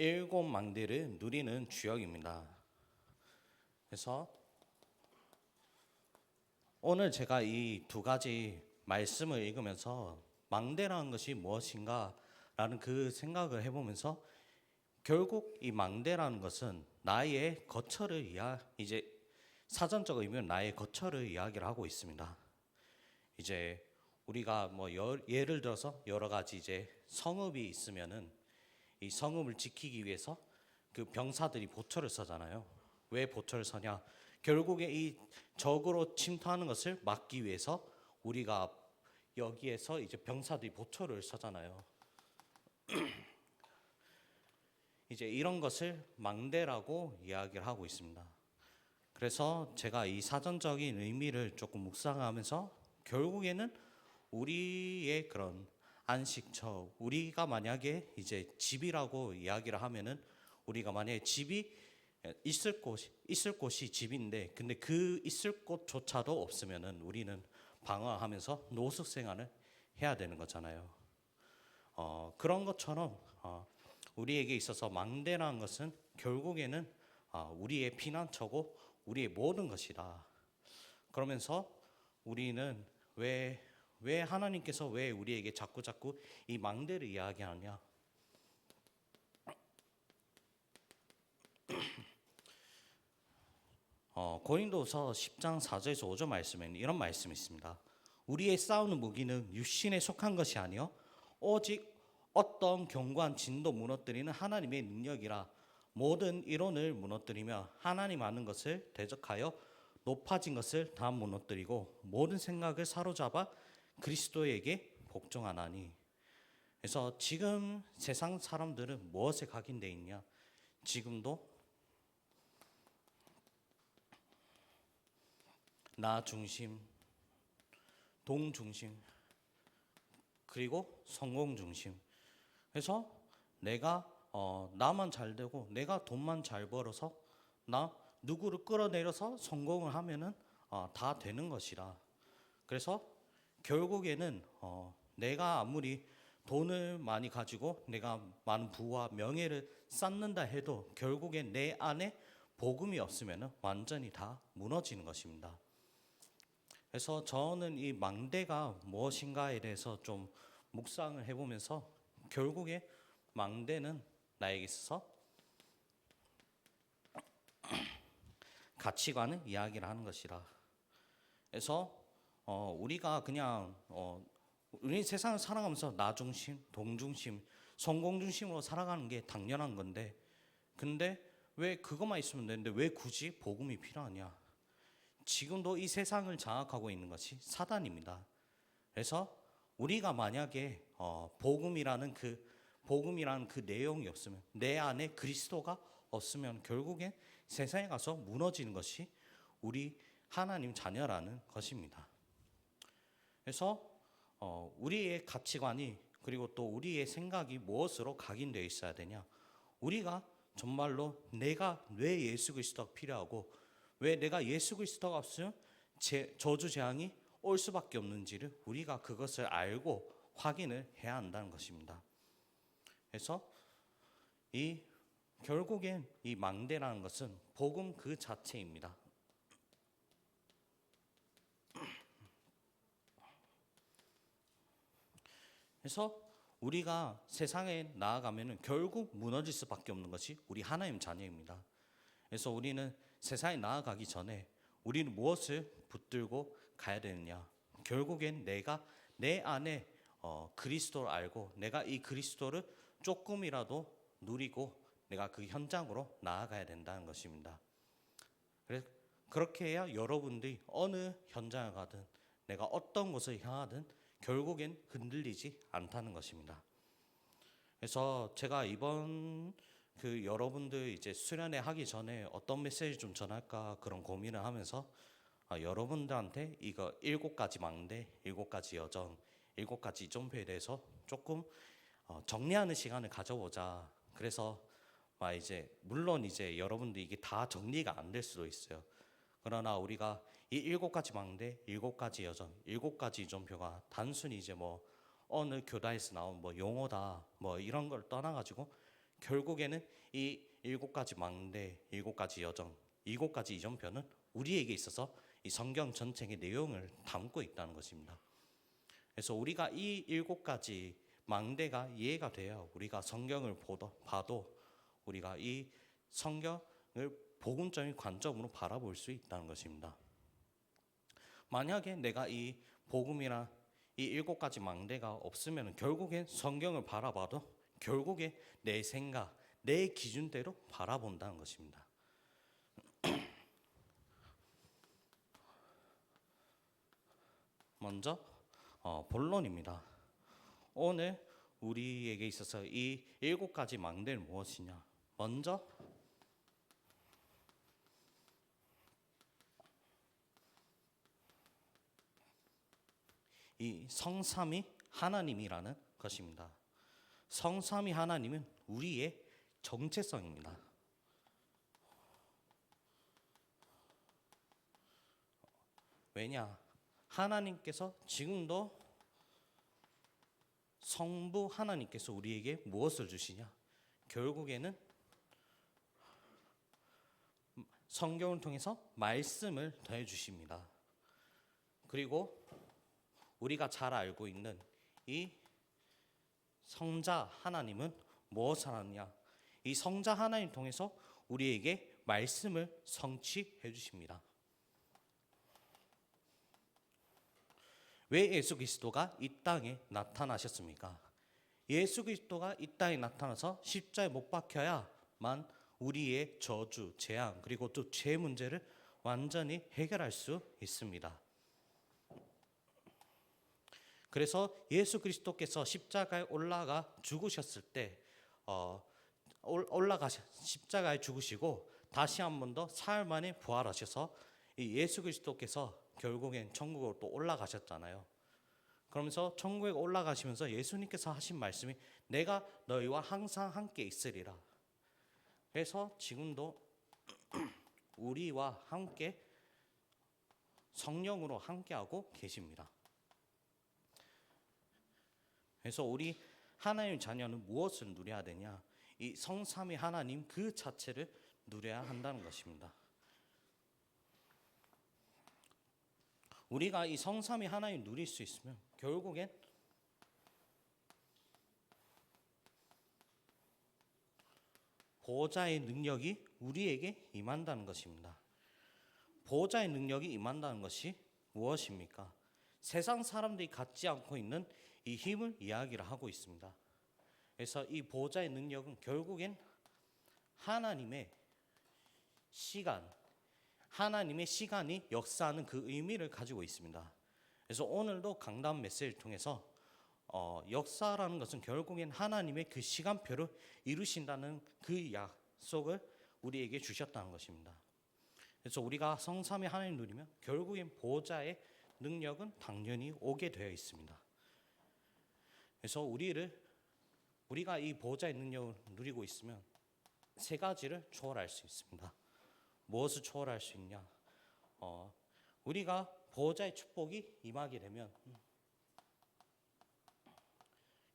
일곱 망대를 누리는 주역입니다. 그래서 오늘 제가 이 두 가지 말씀을 읽으면서 망대라는 것이 무엇인가라는 그 생각을 해보면서 결국 이 망대라는 것은 나의 거처를 이야 이제 사전적 의미는 나의 거처를 이야기를 하고 있습니다. 이제 우리가 뭐 여, 예를 들어서 여러 가지 이제 성읍이 있으면은 이 성읍을 지키기 위해서 그 병사들이 보초를 서잖아요. 왜 보초를 서냐? 결국에 이 적으로 침투하는 것을 막기 위해서 우리가 여기에서 이제 병사들이 보초를 서잖아요. 이제 이런 것을 망대라고 이야기를 하고 있습니다. 그래서 제가 이 사전적인 의미를 조금 묵상하면서 결국에는 우리의 그런 안식처, 우리가 만약에 이제 집이라고 이야기를 하면은 우리가 만약에 집이 있을 곳 있을 곳이 집인데 근데 그 있을 곳조차도 없으면은 우리는 방황하면서 노숙 생활을 해야 되는 거잖아요. 어, 그런 것처럼 어, 우리에게 있어서 망대라는 것은 결국에는 어, 우리의 피난처고 우리의 모든 것이다. 그러면서 우리는 왜, 왜 하나님께서 왜 우리에게 자꾸 자꾸 이 망대를 이야기하냐? 어, 고린도서 10장 4절에서 5절 말씀에는 이런 말씀이 있습니다. 우리의 싸우는 무기는 육신에 속한 것이 아니요 오직 어떤 견고한 진도 무너뜨리는 하나님의 능력이라 모든 이론을 무너뜨리며 하나님 아는 것을 대적하여 높아진 것을 다 무너뜨리고 모든 생각을 사로잡아 그리스도에게 복종하나니 그래서 지금 세상 사람들은 무엇에 각인돼 있냐? 지금도 나 중심, 동 중심, 그리고 성공 중심. 그래서 내가 어, 나만 잘 되고 내가 돈만 잘 벌어서 나 누구를 끌어내려서 성공을 하면은 어, 다 되는 것이라. 그래서 결국에는 어, 내가 아무리 돈을 많이 가지고 내가 많은 부와 명예를 쌓는다 해도 결국엔 내 안에 복음이 없으면 완전히 다 무너지는 것입니다. 그래서 저는 이 망대가 무엇인가에 대해서 좀 묵상을 해보면서 결국에 망대는 나에게 있어서 가치관을 이야기를 하는 것이라. 그래서 어, 우리가 그냥 어, 우리 세상을 살아가면서 나 중심, 동 중심, 성공 중심으로 살아가는 게 당연한 건데, 근데 왜 그것만 있으면 되는데 왜 굳이 복음이 필요하냐? 지금도 이 세상을 장악하고 있는 것이 사단입니다. 그래서 우리가 만약에 어, 복음이라는 그 복음이라는 그 내용이 없으면 내 안에 그리스도가 없으면 결국엔 세상에 가서 무너지는 것이 우리 하나님 자녀라는 것입니다. 그래서 어, 우리의 가치관이 그리고 또 우리의 생각이 무엇으로 각인되어 있어야 되냐? 우리가 정말로 내가 왜 예수 그리스도가 필요하고 왜 내가 예수 그리스도가 없으면 제, 저주 재앙이 올 수밖에 없는지를 우리가 그것을 알고 확인을 해야 한다는 것입니다. 그래서 이 결국엔 이 망대라는 것은 복음 그 자체입니다. 그래서 우리가 세상에 나아가면은 결국 무너질 수밖에 없는 것이 우리 하나님 자녀입니다. 그래서 우리는 세상에 나아가기 전에 우리는 무엇을 붙들고 가야 되느냐? 결국엔 내가 내 안에 어, 그리스도를 알고 내가 이 그리스도를 조금이라도 누리고 내가 그 현장으로 나아가야 된다는 것입니다. 그래서 그렇게 해야 여러분들이 어느 현장에 가든 내가 어떤 곳을 향하든 결국엔 흔들리지 않다는 것입니다. 그래서 제가 이번 그 여러분들 이제 수련회 하기 전에 어떤 메시지 좀 전할까 그런 고민을 하면서 아, 여러분들한테 이거 일곱 가지 망대, 일곱 가지 여정, 일곱 가지 점표에 대해서 조금 어, 정리하는 시간을 가져보자. 그래서 막 이제 물론 이제 여러분들 이게 다 정리가 안 될 수도 있어요. 그러나 우리가 이 일곱 가지 망대, 일곱 가지 여정, 일곱 가지 점표가 단순히 이제 뭐 어느 교단에서 나온 뭐 용어다 뭐 이런 걸 떠나가지고 결국에는 이 일곱 가지 망대, 일곱 가지 여정, 일곱 가지 이정표는 우리에게 있어서 이 성경 전체의 내용을 담고 있다는 것입니다. 그래서 우리가 이 일곱 가지 망대가 이해가 돼야 우리가 성경을 보도, 봐도 우리가 이 성경을 복음적인 관점으로 바라볼 수 있다는 것입니다. 만약에 내가 이 복음이나 이 일곱 가지 망대가 없으면 결국엔 성경을 바라봐도 결국에 내 생각, 내 기준대로 바라본다는 것입니다. 먼저 어, 본론입니다. 오늘 우리에게 있어서 이 일곱 가지 망대는 무엇이냐? 먼저 이 성삼이 하나님이라는 것입니다. 성삼이 하나님은 우리의 정체성입니다. 왜냐? 하나님께서 지금도 성부 하나님께서 우리에게 무엇을 주시냐? 결국에는 성경을 통해서 말씀을 더해 주십니다. 그리고 우리가 잘 알고 있는 이 성자 하나님은 무엇을 하느냐? 이 성자 하나님 통해서 우리에게 말씀을 성취해 주십니다. 왜 예수 그리스도가 이 땅에 나타나셨습니까? 예수 그리스도가 이 땅에 나타나서 십자에 못 박혀야만 우리의 저주, 재앙 그리고 또 죄 문제를 완전히 해결할 수 있습니다. 그래서 예수 그리스도께서 십자가에 올라가 죽으셨을 때 어, 올라가 십자가에 죽으시고 다시 한 번 더 사흘 만에 부활하셔서 이 예수 그리스도께서 결국엔 천국으로 또 올라가셨잖아요. 그러면서 천국에 올라가시면서 예수님께서 하신 말씀이 내가 너희와 항상 함께 있으리라. 그래서 지금도 우리와 함께 성령으로 함께하고 계십니다. 그래서 우리 하나님 자녀는 무엇을 누려야 되냐? 이 성삼위 하나님 그 자체를 누려야 한다는 것입니다. 우리가 이 성삼위 하나님 누릴 수 있으면 결국엔 보호자의 능력이 우리에게 임한다는 것입니다. 보호자의 능력이 임한다는 것이 무엇입니까? 세상 사람들이 갖지 않고 있는 이 힘을 이야기를 하고 있습니다. 그래서 이 보호자의 능력은 결국엔 하나님의 시간, 하나님의 시간이 역사하는 그 의미를 가지고 있습니다. 그래서 오늘도 강단 메시지를 통해서 어, 역사라는 것은 결국엔 하나님의 그 시간표를 이루신다는 그 약속을 우리에게 주셨다는 것입니다. 그래서 우리가 성삼위 하나님 누리면 결국엔 보호자의 능력은 당연히 오게 되어 있습니다. 그래서 우리를 우리가 이 보호자의 능력을 누리고 있으면 세 가지를 초월할 수 있습니다. 무엇을 초월할 수 있냐? 어, 우리가 보호자의 축복이 임하게 되면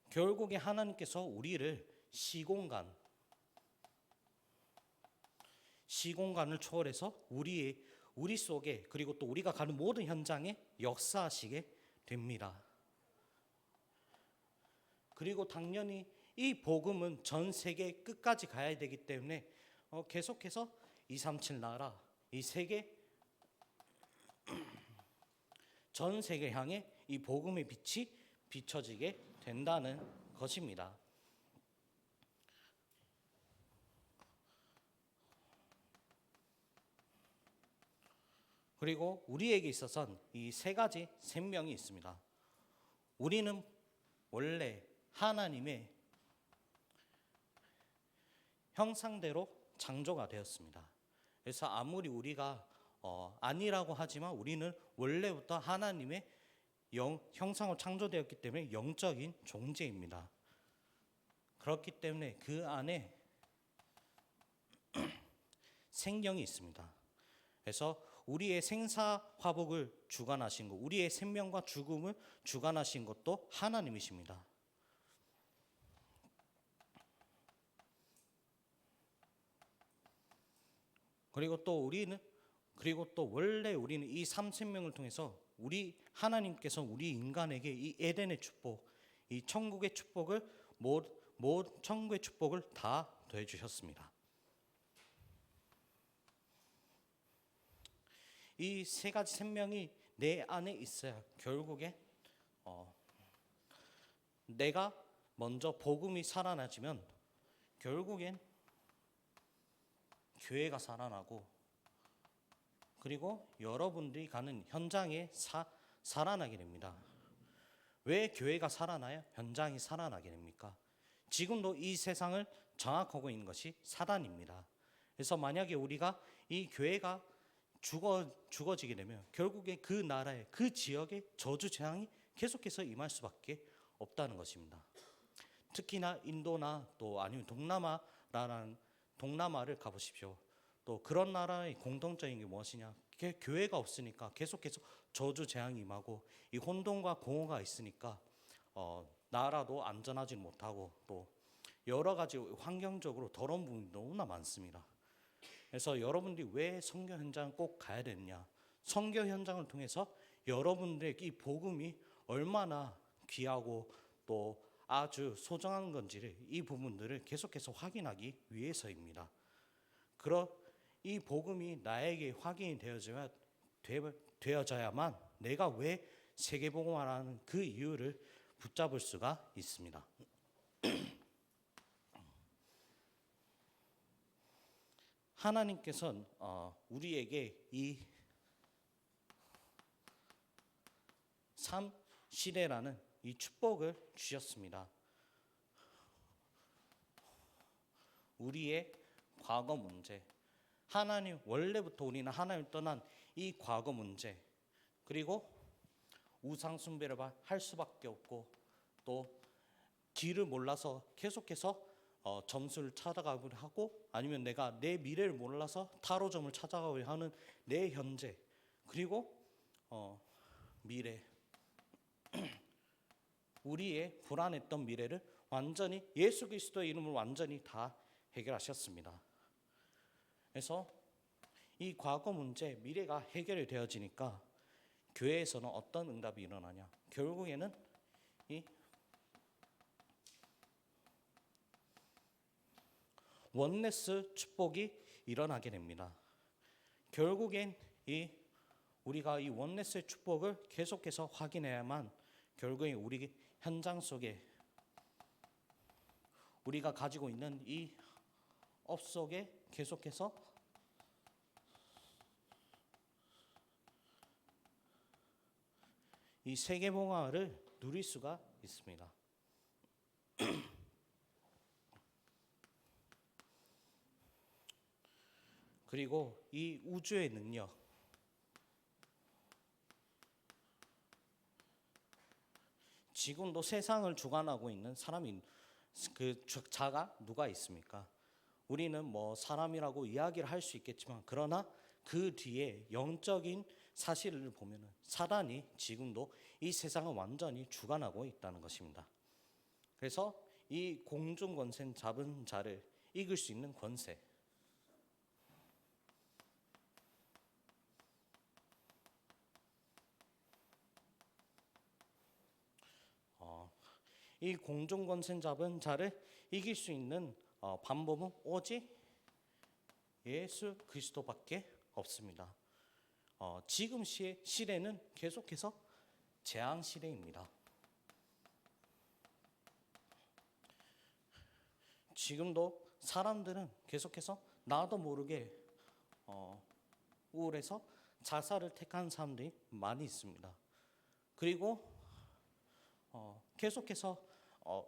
결국에 하나님께서 우리를 시공간 시공간을 초월해서 우리의 우리 속에 그리고 또 우리가 가는 모든 현장에 역사하시게 됩니다. 그리고 당연히 이 복음은 전 세계 끝까지 가야 되기 때문에 어, 계속해서 237 나라 이 세계 전 세계 향해 이 복음의 빛이 비춰지게 된다는 것입니다. 그리고 우리에게 있어서는 이 세 가지 생명이 있습니다. 우리는 원래 하나님의 형상대로 창조가 되었습니다. 그래서 아무리 우리가 어, 아니라고 하지만 우리는 원래부터 하나님의 영, 형상으로 창조되었기 때문에 영적인 존재입니다. 그렇기 때문에 그 안에 생명이 있습니다. 그래서 우리의 생사 화복을 주관하신 것, 우리의 생명과 죽음을 주관하신 것도 하나님이십니다. 그리고 또 우리는 그리고 또 원래 우리는 이 삼생명을 통해서 우리 하나님께서 우리 인간에게 이 에덴의 축복, 이 천국의 축복을 모, 모 천국의 축복을 다 더해 주셨습니다. 이 세 가지 생명이 내 안에 있어야 결국에 어, 내가 먼저 복음이 살아나지면 결국엔 교회가 살아나고 그리고 여러분들이 가는 현장에 사, 살아나게 됩니다. 왜 교회가 살아나야 현장이 살아나게 됩니까? 지금도 이 세상을 장악하고 있는 것이 사단입니다. 그래서 만약에 우리가 이 교회가 죽어 죽어지게 되면 결국에 그 나라에 그 지역에 저주 재앙이 계속해서 임할 수밖에 없다는 것입니다. 특히나 인도나 또 아니면 동남아라는 동남아를 가보십시오. 또 그런 나라의 공통적인 게 무엇이냐? 그 교회가 없으니까 계속해서 저주 재앙이 임하고 이 혼돈과 공허가 있으니까 어, 나라도 안전하지 못하고 또 여러 가지 환경적으로 더러운 부분이 너무나 많습니다. 그래서 여러분들이 왜 선교 현장 꼭 가야 되느냐? 선교 현장을 통해서 여러분들의 이 복음이 얼마나 귀하고 또 아주 소중한 건지를 이 부분들을 계속해서 확인하기 위해서입니다. 그러 이 복음이 나에게 확인이 되어져야 되어져야만 내가 왜 세계복음화라는 그 이유를 붙잡을 수가 있습니다. 하나님께서는 어, 우리에게 이삶 시대라는 이 축복을 주셨습니다. 우리의 과거 문제, 하나님 원래부터 우리는 하나님 떠난 이 과거 문제, 그리고 우상 숭배를 할 수밖에 없고 또 길을 몰라서 계속해서 어, 점수를 찾아가고 하고 아니면 내가 내 미래를 몰라서 타로점을 찾아가고 하는 내 현재 그리고 어, 미래 우리의 불안했던 미래를 완전히 예수 그리스도의 이름으로 완전히 다 해결하셨습니다. 그래서 이 과거 문제 미래가 해결이 되어지니까 교회에서는 어떤 응답이 일어나냐? 결국에는 이 원네스 축복이 일어나게 됩니다. 결국엔 이 우리가 이 원네스의 축복을 계속해서 확인해야만 결국에 우리 현장 속에 우리가 가지고 있는 이 업 속에 계속해서 이 세계봉화를 누릴 수가 있습니다. 그리고 이 우주의 능력 지금도 세상을 주관하고 있는 사람이 그 자가 누가 있습니까? 우리는 뭐 사람이라고 이야기를 할 수 있겠지만 그러나 그 뒤에 영적인 사실을 보면은 사단이 지금도 이 세상을 완전히 주관하고 있다는 것입니다. 그래서 이 공중 권세 잡은 자를 이길 수 있는 권세 이 공중 권세 잡은 자를 이길 수 있는 어, 방법은 오직 예수 그리스도밖에 없습니다. 어, 지금 시, 시대는 계속해서 재앙 시대입니다. 지금도 사람들은 계속해서 나도 모르게 어, 우울해서 자살을 택한 사람들이 많이 있습니다. 그리고 어, 계속해서 어,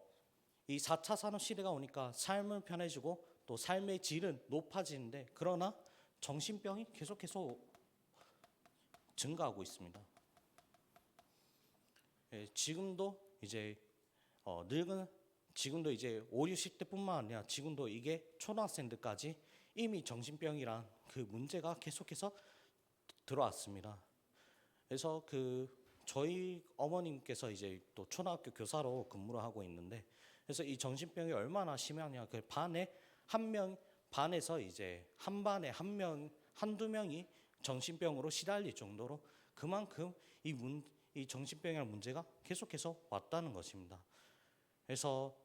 이 4차 산업 시대가 오니까 삶은 편해지고 또 삶의 질은 높아지는데 그러나 정신병이 계속해서 증가하고 있습니다. 예, 지금도 이제 어, 늙은 지금도 이제 5, 60대뿐만 아니라 지금도 이게 초등학생들까지 이미 정신병이란 그 문제가 계속해서 들어왔습니다. 그래서 그 저희 어머님께서 이제 또 초등학교 교사로 근무를 하고 있는데 그래서 이 정신병이 얼마나 심하냐 그 반에 한 명 반에서 이제 한 반에 한 명, 한두 명이 정신병으로 시달릴 정도로 그만큼 이 문, 이 정신병이라는 문제가 계속해서 왔다는 것입니다. 그래서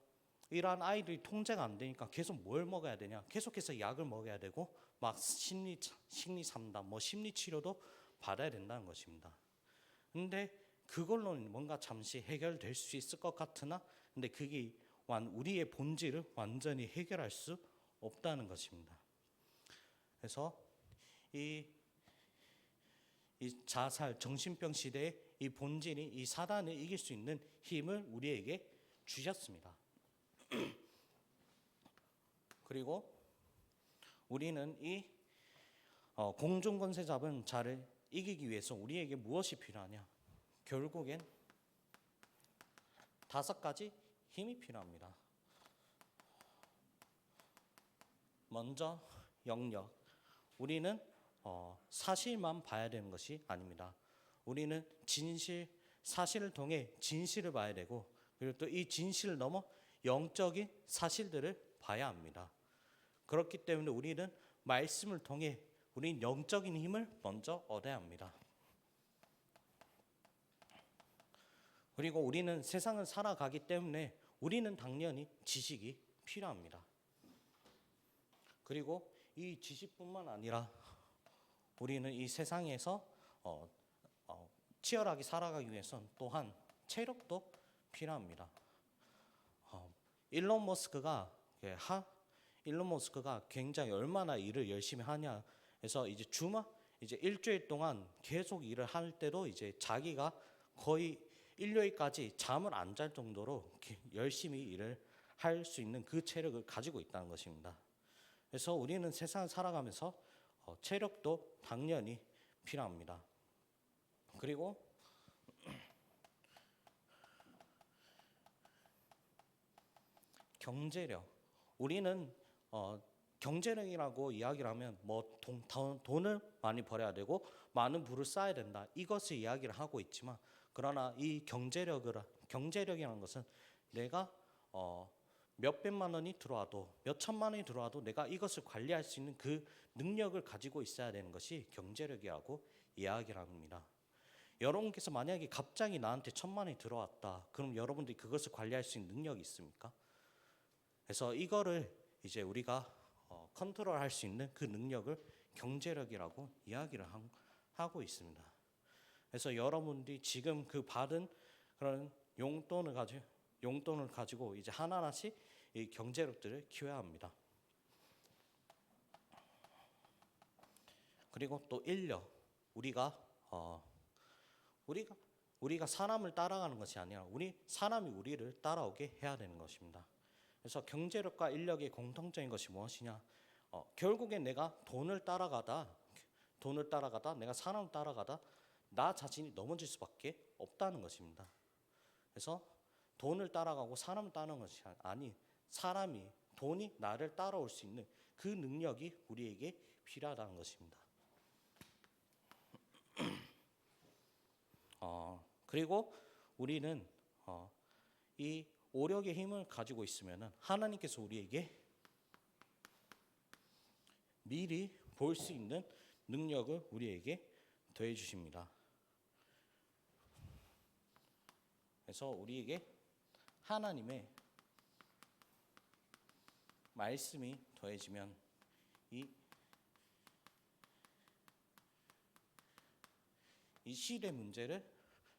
이러한 아이들이 통제가 안 되니까 계속 뭘 먹어야 되냐? 계속해서 약을 먹어야 되고 막 심리 심리 상담, 뭐 심리 치료도 받아야 된다는 것입니다. 근데 그걸로는 뭔가 잠시 해결될 수 있을 것 같으나 근데 그게 완 우리의 본질을 완전히 해결할 수 없다는 것입니다. 그래서 이, 이 자살 정신병 시대의 이 본질이 이 사단을 이길 수 있는 힘을 우리에게 주셨습니다. 그리고 우리는 이 어, 공중 권세 잡은 자를 이기기 위해서 우리에게 무엇이 필요하냐? 결국엔 다섯 가지 힘이 필요합니다. 먼저 영역. 우리는 어, 사실만 봐야 되는 것이 아닙니다. 우리는 진실, 사실을 통해 진실을 봐야 되고 그리고 또 이 진실을 넘어 영적인 사실들을 봐야 합니다. 그렇기 때문에 우리는 말씀을 통해 우리 영적인 힘을 먼저 얻어야 합니다. 그리고 우리는 세상을 살아가기 때문에 우리는 당연히 지식이 필요합니다. 그리고 이 지식뿐만 아니라 우리는 이 세상에서 어, 어, 치열하게 살아가기 위해선 또한 체력도 필요합니다. 어, 일론 머스크가 예, 하 일론 머스크가 굉장히 얼마나 일을 열심히 하냐 해서 이제 주말 이제 일주일 동안 계속 일을 할 때도 이제 자기가 거의 일요일까지 잠을 안 잘 정도로 열심히 일을 할 수 있는 그 체력을 가지고 있다는 것입니다. 그래서 우리는 세상을 살아가면서 어, 체력도 당연히 필요합니다. 그리고 경제력. 우리는 어, 경제력이라고 이야기를 하면 뭐 돈, 돈, 돈을 많이 벌어야 되고 많은 부를 쌓아야 된다. 이것을 이야기를 하고 있지만 그러나 이 경제력을 경제력이라는 것은 내가 어, 몇 백만 원이 들어와도 몇 천만 원이 들어와도 내가 이것을 관리할 수 있는 그 능력을 가지고 있어야 되는 것이 경제력이라고 이야기를 합니다. 여러분께서 만약에 갑자기 나한테 천만 원이 들어왔다. 그럼 여러분들이 그것을 관리할 수 있는 능력이 있습니까? 그래서 이거를 이제 우리가 어, 컨트롤할 수 있는 그 능력을 경제력이라고 이야기를 한- 하고 있습니다. 그래서 여러분들이 지금 그 받은 그런 용돈을 가지고 용돈을 가지고 이제 하나하나씩 이 경제력들을 키워야 합니다. 그리고 또 인력 우리가 어 우리가 우리가 사람을 따라가는 것이 아니라 우리 사람이 우리를 따라오게 해야 되는 것입니다. 그래서 경제력과 인력의 공통적인 것이 무엇이냐? 어, 결국엔 내가 돈을 따라가다 돈을 따라가다 내가 사람을 따라가다 나 자신이 넘어질 수밖에 없다는 것입니다. 그래서 돈을 따라가고 사람을 따르는 것이 아니 사람이 돈이 나를 따라올 수 있는 그 능력이 우리에게 필요하다는 것입니다. 어, 그리고 우리는 어, 이 오력의 힘을 가지고 있으면은 하나님께서 우리에게 미리 볼 수 있는 능력을 우리에게 더해 주십니다. 그래서 우리에게 하나님의 말씀이 더해지면 이, 이 시대 문제를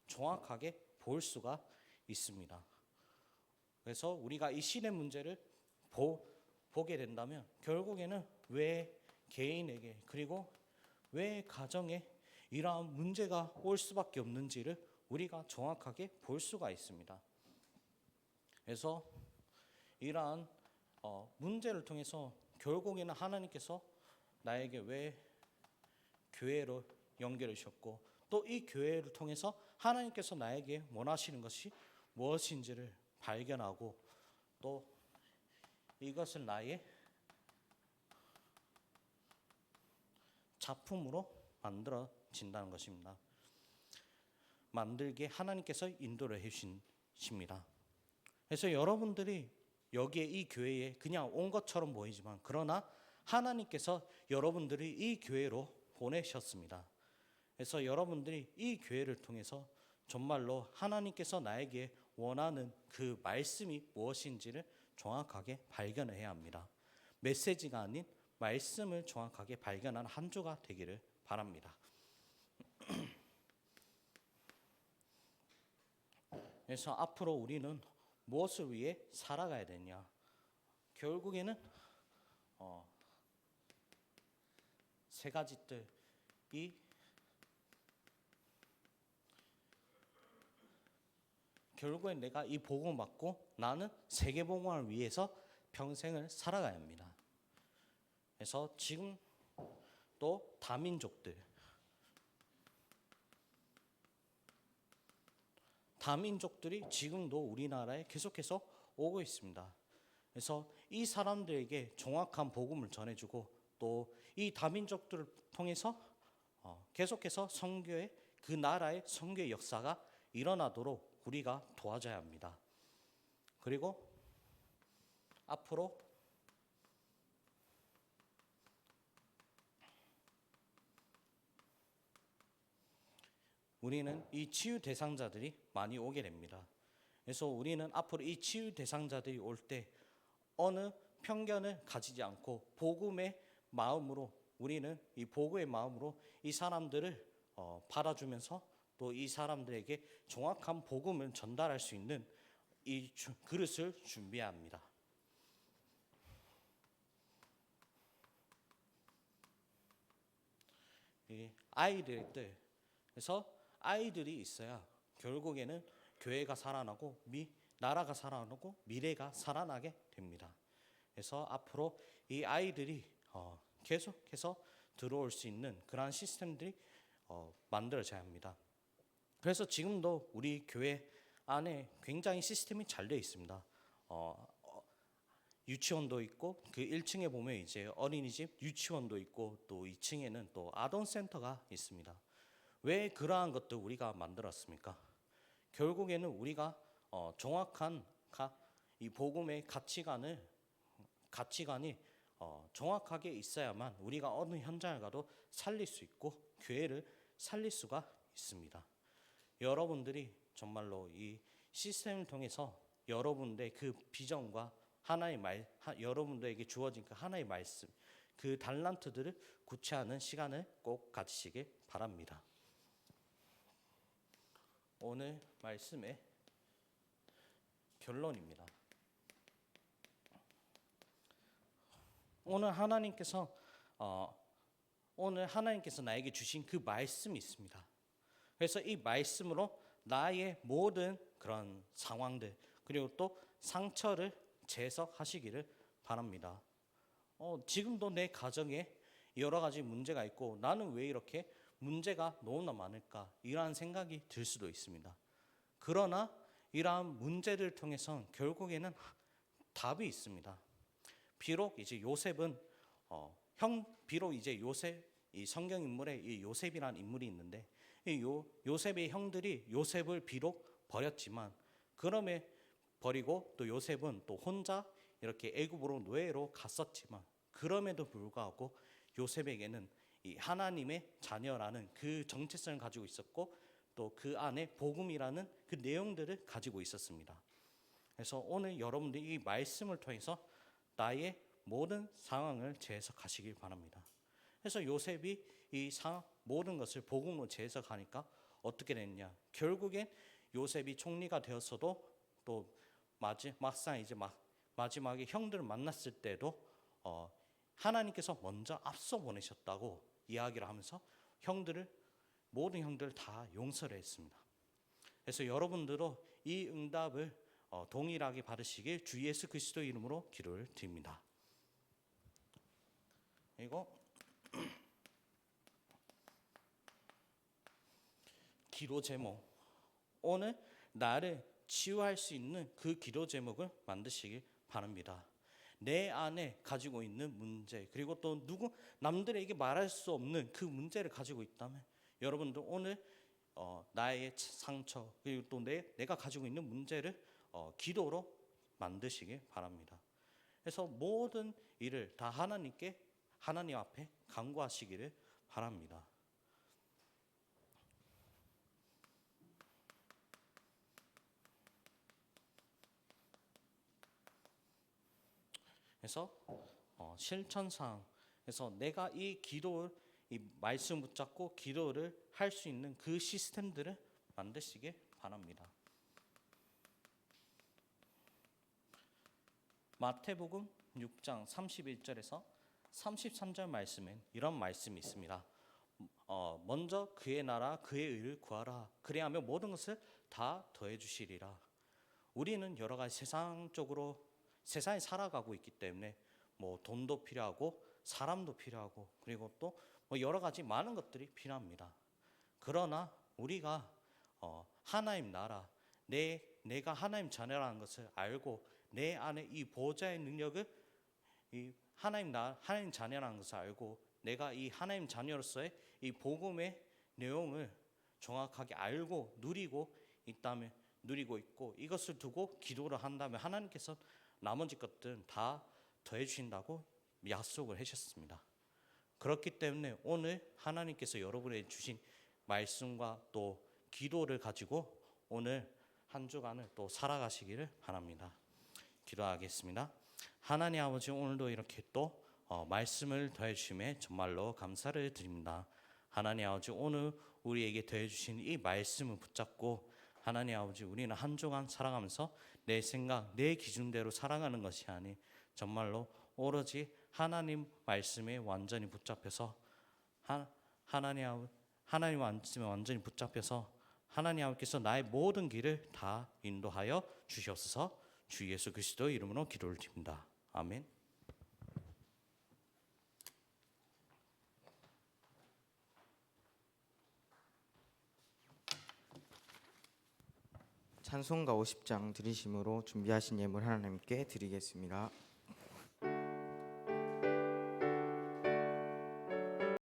정확하게 볼 수가 있습니다. 그래서 우리가 이 시대 문제를 보, 보게 된다면 결국에는 왜 개인에게 그리고 왜 가정에 이러한 문제가 올 수밖에 없는지를 우리가 정확하게 볼 수가 있습니다. 그래서 이러한 어, 문제를 통해서 결국에는 하나님께서 나에게 왜 교회로 연결해 주셨고 또 이 교회를 통해서 하나님께서 나에게 원하시는 것이 무엇인지를 발견하고 또 이것을 나의 작품으로 만들어진다는 것입니다. 만들게 하나님께서 인도를 해주십니다. 그래서 여러분들이 여기에 이 교회에 그냥 온 것처럼 보이지만 그러나 하나님께서 여러분들이 이 교회로 보내셨습니다. 그래서 여러분들이 이 교회를 통해서 정말로 하나님께서 나에게 원하는 그 말씀이 무엇인지를 정확하게 발견해야 합니다. 메시지가 아닌 말씀을 정확하게 발견한 한 주가 되기를 바랍니다. 그래서 앞으로 우리는 무엇을 위해 살아가야 되냐? 결국에는 어, 세 가지 뜰이 결국엔 내가 이 복음을 받고 나는 세계 복음을 위해서 평생을 살아가야 합니다. 그래서 지금 또 다민족들 다민족들이 지금도 우리나라에 계속해서 오고 있습니다. 그래서 이 사람들에게 정확한 복음을 전해주고 또 이 다민족들을 통해서 어, 계속해서 선교의 그 나라의 선교의 역사가 일어나도록 우리가 도와줘야 합니다. 그리고 앞으로 우리는 이 치유 대상자들이 많이 오게 됩니다. 그래서 우리는 앞으로 이 치유 대상자들이 올 때 어느 편견을 가지지 않고 복음의 마음으로 우리는 이 복음의 마음으로 이 사람들을 어, 받아주면서 또 이 사람들에게 정확한 복음을 전달할 수 있는 이 주- 그릇을 준비해야 합니다. 이 아이들 그래서 아이들이 있어야 결국에는 교회가 살아나고 미 나라가 살아나고 미래가 살아나게 됩니다. 그래서 앞으로 이 아이들이 어, 계속해서 들어올 수 있는 그러한 시스템들이 어, 만들어져야 합니다. 그래서 지금도 우리 교회 안에 굉장히 시스템이 잘 되어 있습니다. 어, 어, 유치원도 있고 그 1층에 보면 이제 어린이집 유치원도 있고 또 2층에는 또 아동 센터가 있습니다. 왜 그러한 것도 우리가 만들었습니까? 결국에는 우리가 어, 정확한 가, 이 복음의 가치관을 가치관이 어, 정확하게 있어야만 우리가 어느 현장을 가도 살릴 수 있고 교회를 살릴 수가 있습니다. 여러분들이 정말로 이 시스템을 통해서 여러분들의 그 비전과 하나의 말, 하, 여러분들에게 주어진 그 하나의 말씀, 그 달란트들을 구체하는 시간을 꼭 가지시길 바랍니다. 오늘 말씀의 결론입니다. 오늘 하나님께서 어, 오늘 하나님께서 나에게 주신 그 말씀이 있습니다. 그래서 이 말씀으로 나의 모든 그런 상황들 그리고 또 상처를 재석하시기를 바랍니다. 어, 지금도 내 가정에 여러 가지 문제가 있고 나는 왜 이렇게 문제가 너무나 많을까 이러한 생각이 들 수도 있습니다. 그러나 이러한 문제를 통해서 결국에는 답이 있습니다. 비록 이제 요셉은 어, 형 비록 이제 요셉 이 성경 인물에 이 요셉이라는 인물이 있는데 이 요, 요셉의 형들이 요셉을 비록 버렸지만 그럼에 버리고 또 요셉은 또 혼자 이렇게 애굽으로 노예로 갔었지만 그럼에도 불구하고 요셉에게는 이 하나님의 자녀라는 그 정체성을 가지고 있었고 또 그 안에 복음이라는 그 내용들을 가지고 있었습니다. 그래서 오늘 여러분들이 이 말씀을 통해서 나의 모든 상황을 재해석하시길 바랍니다. 그래서 요셉이 이 상, 모든 것을 복음으로 재해석하니까 어떻게 됐냐? 결국엔 요셉이 총리가 되었어도 또 마지, 막상 이제 막 마지막에 형들을 만났을 때도 어, 하나님께서 먼저 앞서 보내셨다고 이야기를 하면서 형들을 모든 형들 다 용서를 했습니다. 그래서 여러분들도 이 응답을 어, 동일하게 받으시길 주 예수 그리스도 이름으로 기도를 드립니다. 그리고 기도 제목 오늘 나를 치유할 수 있는 그 기도 제목을 만드시길 바랍니다. 내 안에 가지고 있는 문제 그리고 또 누구 남들에게 말할 수 없는 그 문제를 가지고 있다면 여러분들 오늘 어, 나의 상처 그리고 또 내, 내가 가지고 있는 문제를 어, 기도로 만드시길 바랍니다. 그래서 모든 일을 다 하나님께 하나님 앞에 간구하시기를 바랍니다. 그래서 어, 실천상에서 내가 이 기도를 이 말씀 붙잡고 기도를 할 수 있는 그 시스템들을 만드시길 바랍니다. 마태복음 6장 31절에서 33절 말씀엔 이런 말씀이 있습니다. 어, 먼저 그의 나라 그의 의를 구하라. 그리하면 모든 것을 다 더해 주시리라. 우리는 여러 가지 세상적으로 세상에 살아가고 있기 때문에 뭐 돈도 필요하고 사람도 필요하고 그리고 또 뭐 여러 가지 많은 것들이 필요합니다. 그러나 우리가 어, 하나님 나라 내 내가 하나님 자녀라는 것을 알고 내 안에 이 보좌의 능력을 이 하나님 나 하나님 자녀라는 것을 알고 내가 이 하나님 자녀로서의 이 복음의 내용을 정확하게 알고 누리고 있다면 누리고 있고 이것을 두고 기도를 한다면 하나님께서 나머지 것들은 다 더해 주신다고 약속을 하셨습니다. 그렇기 때문에 오늘 하나님께서 여러분에게 주신 말씀과 또 기도를 가지고 오늘 한 주간을 또 살아가시기를 바랍니다. 기도하겠습니다. 하나님 아버지 오늘도 이렇게 또 어, 말씀을 더해 주심에 정말로 감사를 드립니다. 하나님 아버지 오늘 우리에게 더해 주신 이 말씀을 붙잡고 하나님 아버지 우리는 한 주간 살아가면서 내 생각, 내 기준대로 살아가는 것이 아닌 정말로 오로지 하나님 말씀에 완전히 붙잡혀서 하, 하나님 아버- 하나님 말씀에 완전히 붙잡혀서 하나님 아버지께서 나의 모든 길을 다 인도하여 주시옵소서. 주 예수 그리스도 이름으로 기도를 드립니다. 아멘. 찬송가 50장 드리심으로 준비하신 예물 하나님께 드리겠습니다.